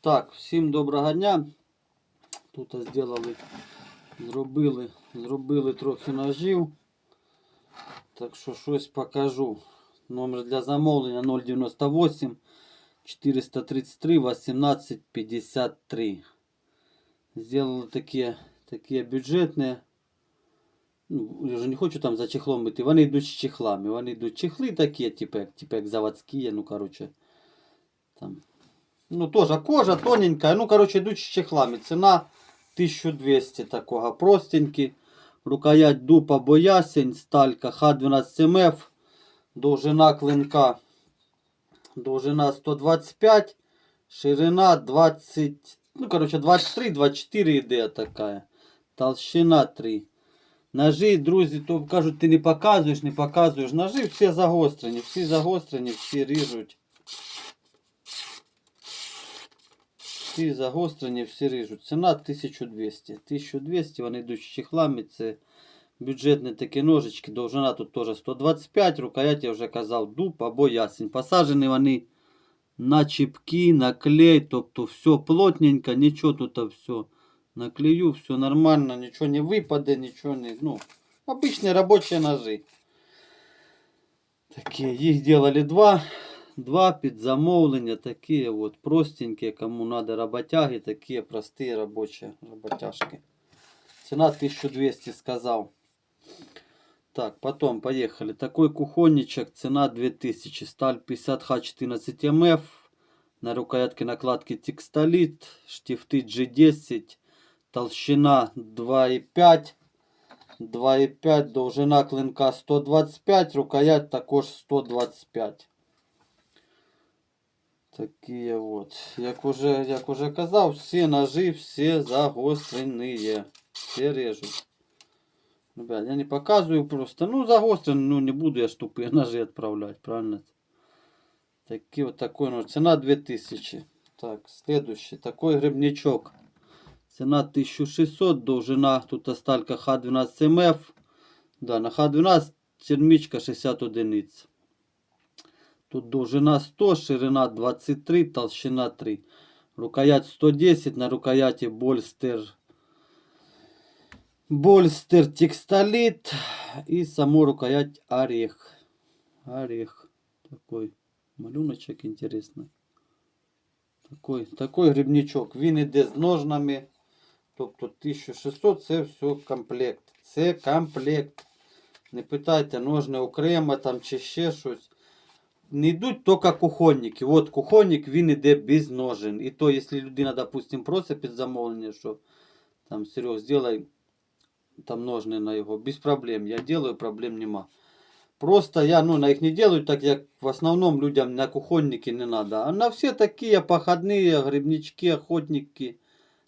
Так, всім доброго дня. Тут зробили, зробили, зробили трохи ножів. Так що щось покажу. Номер для замовлення 098 433 18 53. Сделали такі, такі бюджетні. Ну, я вже не хочу там за чехлом бити. Вони йдуть з чехлами. Вони йдуть чехли такі, типу, як, типу, як заводські, ну короче. Там. Ну, тоже кожа тоненькая. Ну, короче, йдуть з чехлами. Ціна 1200 такого простенький. Рукоять дупа боясень, сталька Х12МФ. Довжина клинка. Довжина 125. Ширина 20. Ну, короче, 23-24 іде така. Толщина 3. Ножи, друзі, то кажуть, ти не показуєш, не показуєш. Ножи всі загострені, всі загострені, всі ріжуть. Всі загострені, всі ріжуть. Ціна 1200. 1200, вони йдуть з чехлами, це бюджетні такі ножички. Довжина тут теж 125, рукоять, я вже казав, дуб або ясень. Посаджені вони на чіпки, на клей, тобто все плотненько, нічого тут все. Наклею, все нормально, ничего не выпадет, ничего не... Ну, обычные рабочие ножи. Такие, их делали два. Два під замовлення, такие вот простенькие, кому надо работяги, такие простые рабочие работяжки. Цена 1200 сказал. Так, потом поехали. Такой кухонничек, цена 2000. Сталь 50Х14МФ. На рукоятке накладки текстолит. Штифты G10. Толщина 2,5. 2,5. Довжина клинка 125. Рукоять також 125. Такі от. Як уже, як уже казав, всі ножи, всі загострені. Всі режуть. Ребят, я не показываю просто. Ну, загострен, ну не буду я ж тупые ножи отправлять, правильно? Такие вот такой нож. Цена 2000. Так, следующий. Такой грибничок. Цена 1600, довжина тут сталька Х12МФ. Да, на Х12 термічка 60 одиниць. Тут довжина 100, ширина 23, толщина 3. Рукоять 110, на рукояті Больстер. Больстер текстолит. И саму рукоять орех. Орех. Такой малюночек интересный. Такой, такой грибничок. Він іде з ножнами. Тобто 1600 це все комплект. Це комплект. Не питайте, ножни окремо там чи ще щось. Не йдуть тільки кухонники. От кухонник він іде без ножен. І то, якщо людина, допустим, просить під замовлення, що там Серег, сделай там ножны на його, без проблем. Я делаю, проблем нема. Просто я ну, на їх не делаю, так як в основному людям на кухонники не надо. А на все такие походные грибнички, охотники,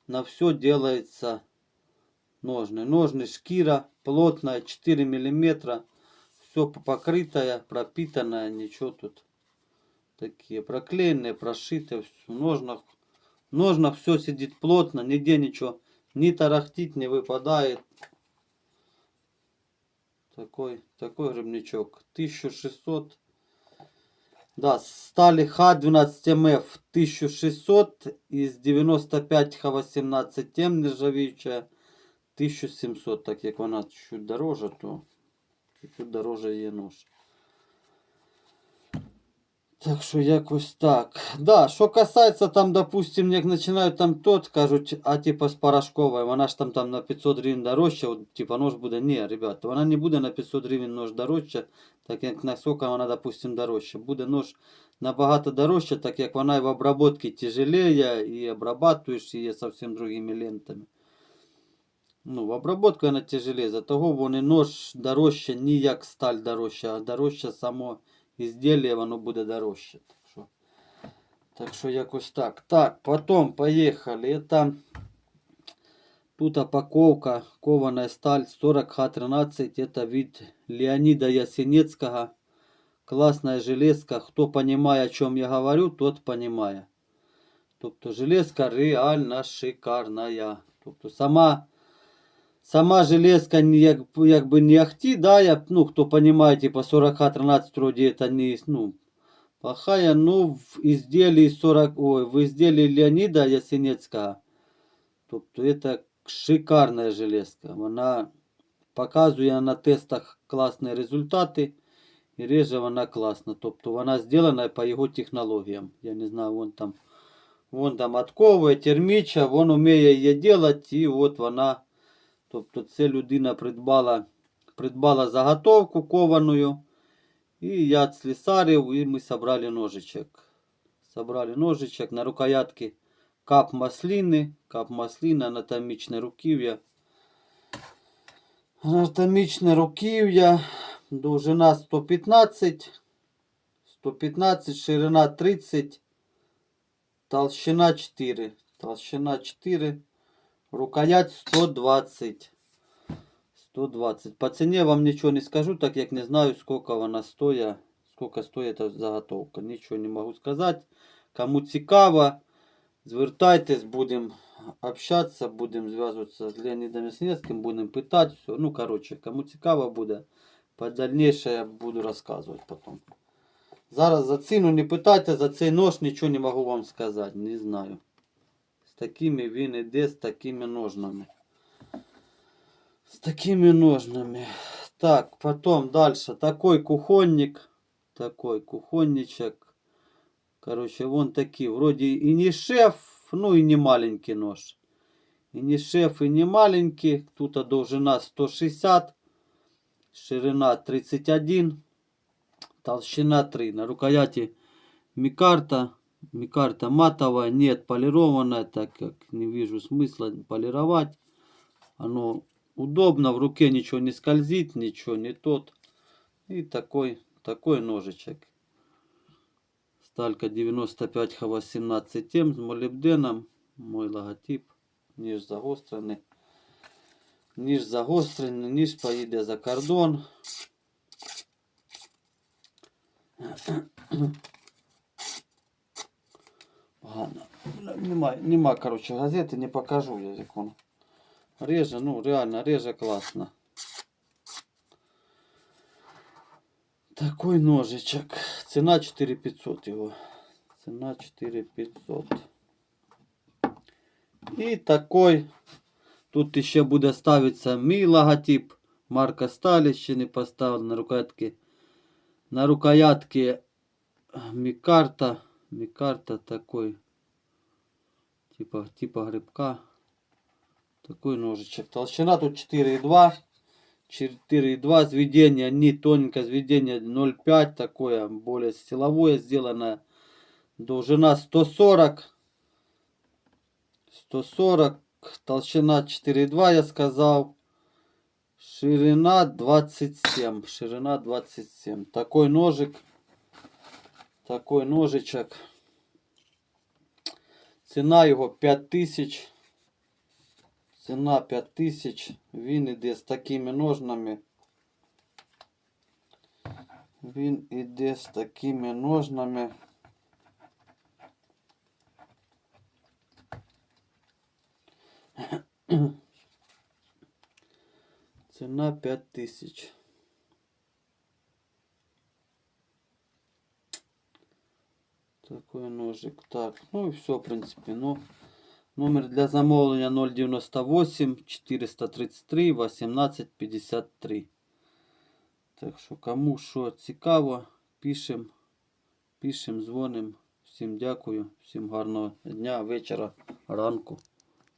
на все делается ножны. Ножны шкира плотная, 4 миллиметра. Все покрытое, пропитанное, ничего тут. Такие проклеенные, прошитые. В ножнах, в ножнах все сидит плотно, нигде ничего не тарахтит, не выпадает. Такой, такой грибничок. 1600. Да, стали Х12МФ 1600 из 95 Х18М нержавеючая 1700. Так як вона чуть дороже, то чуть-чуть дороже є нож. Так що якось так. Да, що касається там, допустим, як починають там тот, кажуть, а типа з порошковою, вона ж там там на 500 гривень дорожча, от, типа нож буде. Ні, ребята, вона не буде на 500 гривень нож дорожча, так як на сока вона, допустим, дорожча. Буде нож набагато дорожча, так як вона і в обработці тяжелее, і обрабатуєш її зовсім другими лентами. Ну, в обработку вона тяжелее, за того вони нож дорожче, не як сталь дорожча, а дорожче само ізділля, воно буде дорожче. Так що, так що якось так. Так, потом поехали. Это тут упаковка кованая сталь 40Х13. Это вид Леонида Ясенецкого. Классная железка. Кто понимает, о чем я говорю, тот понимает. Тобто железка реально шикарная. Тобто сама Сама железка не- як, якби не ахті, да, я, ну, хто понимає, типа 40 13 вроде это не, ну, Плохая, ну, в изделии 40, ой, в изделии Леонида Ясенецького, тобто это шикарна железка. Вона показує на тестах класні результати і реже вона класна. Тобто вона зроблена по його технологіям. Я не знаю, вон там, вон там отковує, терміча, він вміє її робити і от вона, тобто це людина придбала, придбала заготовку кованою. И я отслесарил, и мы собрали ножичек. Собрали ножичек на рукоятке кап маслины, кап маслины, анатомичне руків'я. Анатомичне руків'я, довжина 115, 115, ширина 30, толщина 4, толщина 4, рукоять 120. 120. По ціні вам нічого не скажу, так як не знаю, скільки вона стоїть, скільки стоїть ця заготовка. Нічого не можу сказати. Кому цікаво, звертайтесь, будемо общатися, будемо зв'язуватися з Леонідом Яснецьким, будемо питати. Все. Ну, коротше, кому цікаво буде, по дальніше я буду розказувати потім. Зараз за ціну не питайте, за цей нож нічого не можу вам сказати, не знаю. З такими він іде, з такими ножнами. С такими ножнами. Так, потом дальше. Такой кухонник. Такой кухонничек. Короче, вон такие. Вроде и не шеф, ну и не маленький нож. И не шеф, и не маленький. Тут довжина 160. Ширина 31. Толщина 3. На рукояти микарта. Микарта матовая, нет полированная, так как не вижу смысла полировать. Оно удобно, в руке ничего не скользит, ничего не тот. И такой, такой ножичек. Сталька 95 Х18М с молибденом. Мой логотип. Ніж загострений. Ніж загострений, ніж поїде за кордон. Погано. Нема, нема, короче, газети, не покажу я як воно. Реже, ну реально, реже классно. Такой ножичек. Цена 4500 его. Цена 4500. И такой. Тут еще буде ставиться мій логотип. Марка Сталі ще не поставлена на рукоятки. На рукоятки Мікарта. Мікарта такой. Типа, типа грибка. Такой ножичек. Толщина тут 4,2. 4,2 сведение, не тоненькое сведение 0,5 такое, более силовое сделано. Довжина 140. 140. Толщина 4,2 я сказал. Ширина 27. Ширина 27. Такой ножик. Такой ножичек. Цена його 5000. Ціна 5000. Він іде з такими ножнами. Він іде з такими ножнами. Ціна 5000. Такой ножик. Так, ну и все, в принципе. Ну, Номер для замовлення 098 433 1853. Так що, кому що цікаво, пишем, пишем, дзвоним. Всім дякую, всім гарного дня, вечора, ранку.